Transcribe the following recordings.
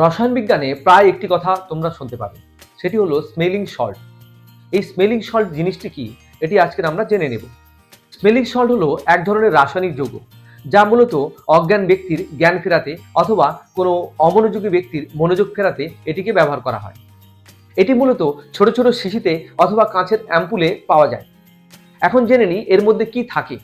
রসায়ন বিজ্ঞানে প্রায় একটি কথা তোমরা শুনতে পাবে। সেটি হলো স্মেলিং সল্ট এই স্মেলিং সল্ট জিনিসটি কি? এটি আজকের আমরা জেনে নেব। স্মেলিং সল্ট হলো এক ধরনের রাসায়নিক যৌগ, যা মূলত অজ্ঞান ব্যক্তির জ্ঞান ফেরাতে অথবা কোনো অমনোযোগী ব্যক্তির মনোযোগ ফেরাতে এটিকে ব্যবহার করা হয়। এটি মূলত ছোট ছোট শিশিতে অথবা কাঁচের অ্যাম্পুলে পাওয়া যায়। এখন জেনে নিই এর মধ্যে কি থাকে।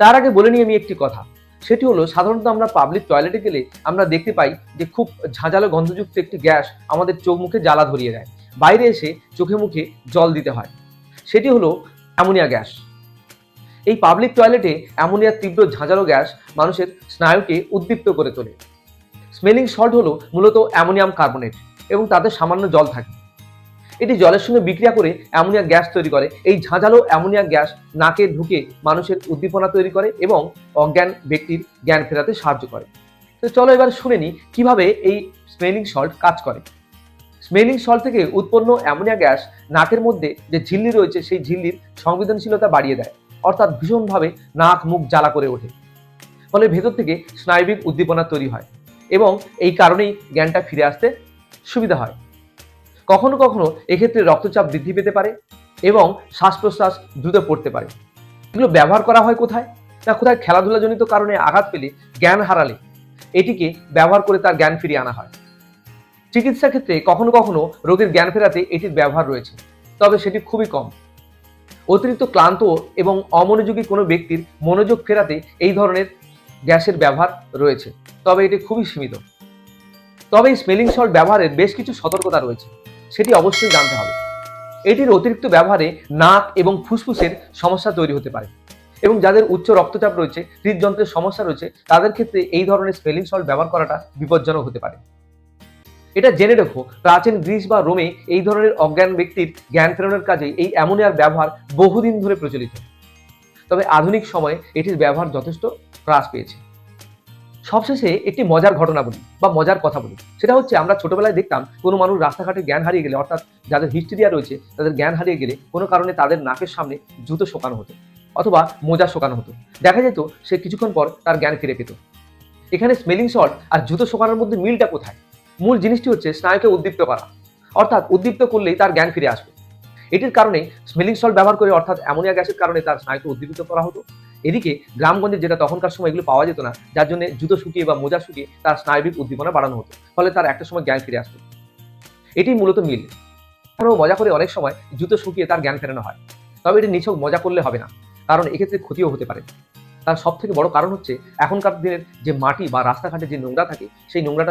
তার আগে বলে নিই আমি একটি কথা। সেটি হলো, সাধারণত আমরা পাবলিক টয়লেটে গেলে আমরা দেখতে পাই যে খুব ঝাঁঝালো গন্ধযুক্ত একটি গ্যাস আমাদের চোখ মুখে জ্বালা ধরিয়ে দেয়। বাইরে এসে চোখে মুখে জল দিতে হয়। সেটি হলো অ্যামোনিয়া গ্যাস। এই পাবলিক টয়লেটে অ্যামোনিয়ার তীব্র ঝাঁঝালো গ্যাস মানুষের স্নায়ুকে উদ্দীপ্ত করে তোলে। স্মেলিং সল্ট হলো মূলত অ্যামোনিয়াম কার্বনেট এবং তাতে সামান্য জল থাকে। এটি জলের সঙ্গে বিক্রিয়া করে অ্যামোনিয়া গ্যাস তৈরি করে। এই ঝাঁঝালো অ্যামোনিয়া গ্যাস নাকে ঢুকে মানুষের উদ্দীপনা তৈরি করে এবং অজ্ঞান ব্যক্তির জ্ঞান ফেরাতে সাহায্য করে। তো চলো এবার শুনে নিই কীভাবে এই স্মেলিং সল্ট কাজ করে। স্মেলিং সল্ট থেকে উৎপন্ন অ্যামোনিয়া গ্যাস নাকের মধ্যে যে ঝিল্লি রয়েছে, সেই ঝিল্লির সংবেদনশীলতা বাড়িয়ে দেয়। অর্থাৎ ভীষণভাবে নাক মুখ জ্বালা করে ওঠে। ফলে ভেতর থেকে স্নায়বিক উদ্দীপনা তৈরি হয় এবং এই কারণেই জ্ঞানটা ফিরে আসতে সুবিধা হয়। কখনো কখনো এক্ষেত্রে রক্তচাপ বৃদ্ধি পেতে পারে এবং শ্বাস প্রশ্বাস দ্রুত পড়তে পারে। এগুলো ব্যবহার করা হয় কোথায়? না কোথায়? খেলাধুলাজনিত কারণে আঘাত পেলে জ্ঞান হারালে। এটিকে ব্যবহার করে তার জ্ঞান ফিরিয়ে আনা হয়। চিকিৎসা ক্ষেত্রে কখনো কখনো রোগীর জ্ঞান ফেরাতে এটির ব্যবহার রয়েছে, তবে সেটি খুবই কম। অতিরিক্ত ক্লান্ত এবং অমনোযোগী কোনো ব্যক্তির মনোযোগ ফেরাতে এই ধরনের গ্যাসের ব্যবহার রয়েছে, তবে এটি খুবই সীমিত। তবে স্মেলিং সল্ট ব্যবহারের বেশ কিছু সতর্কতা রয়েছে। সেটি অবশ্যই জানতে হবে। এটির অতিরিক্ত ব্যবহারে নাক এবং ফুসফুসের সমস্যা তৈরি হতে পারে এবং যাদের উচ্চ রক্তচাপ রয়েছে, হৃদযন্ত্রের সমস্যা রয়েছে, তাদের ক্ষেত্রে এই ধরনের স্মেলিং সল্ট ব্যবহার করাটা বিপজ্জনক হতে পারে। এটা জেনে রেখো, প্রাচীন গ্রিস বা রোমে এই ধরনের অজ্ঞান ব্যক্তির জ্ঞান ফেরানোর কাজে এই অ্যামোনিয়ার ব্যবহার বহুদিন ধরে প্রচলিত। তবে আধুনিক সময়ে এটির ব্যবহার যথেষ্ট হ্রাস পেয়েছে। সবশেষে একটি মজার ঘটনা বলি, বা মজার কথা বলি। সেটা হচ্ছে আমরা ছোটবেলায় দেখতাম কোনো মানুষ রাস্তাঘাটে জ্ঞান হারিয়ে গেলে, অর্থাৎ যাদের হিস্ট্রিয়া রয়েছে, তাদের জ্ঞান হারিয়ে গেলে কোনো কারণে তাদের নাকের সামনে জুতো শোকানো হতো, অথবা মোজা শোকানো হতো। দেখা যেত সে কিছুক্ষণ পর তার জ্ঞান ফিরে পেত। এখানে স্মেলিং সল্ট আর জুতো শোকানোর মধ্যে মিলটা কোথায়? মূল জিনিসটি হচ্ছে স্নায়ুকে উদ্দীপ্ত করা, অর্থাৎ উদ্দীপ্ত করলেই তার জ্ঞান ফিরে আসবে। এটির কারণে স্মেলিং সল্ট ব্যবহার করে, অর্থাৎ অ্যামোনিয়া গ্যাসের কারণে তার স্নায়ুকে উদ্দীপিত করা হতো এদিকে গ্রামগঞ্জে যেটা তখনকার সময় এগুলো পাওয়া যেত না, যার জন্য জুতো শুকিয়ে বা মোজা শুকিয়ে তার স্নায়বিক উদ্দীপনা বাড়ানো হতো, ফলে তার একটা সময় জ্ঞান ফিরে আসতো। এটি মূলত মিল। আরও মজা করে অনেক সময় জুতো শুকিয়ে তার জ্ঞান ফেরানো হয়। তবে এটি নিছক মজা করলে হবে না, কারণ এক্ষেত্রে ক্ষতিও হতে পারে। তার সব থেকে বড় কারণ হচ্ছে, এখনকার দিনের যে মাটি বা রাস্তাঘাটে যে নোংরা থাকে, সেই নোংরাটা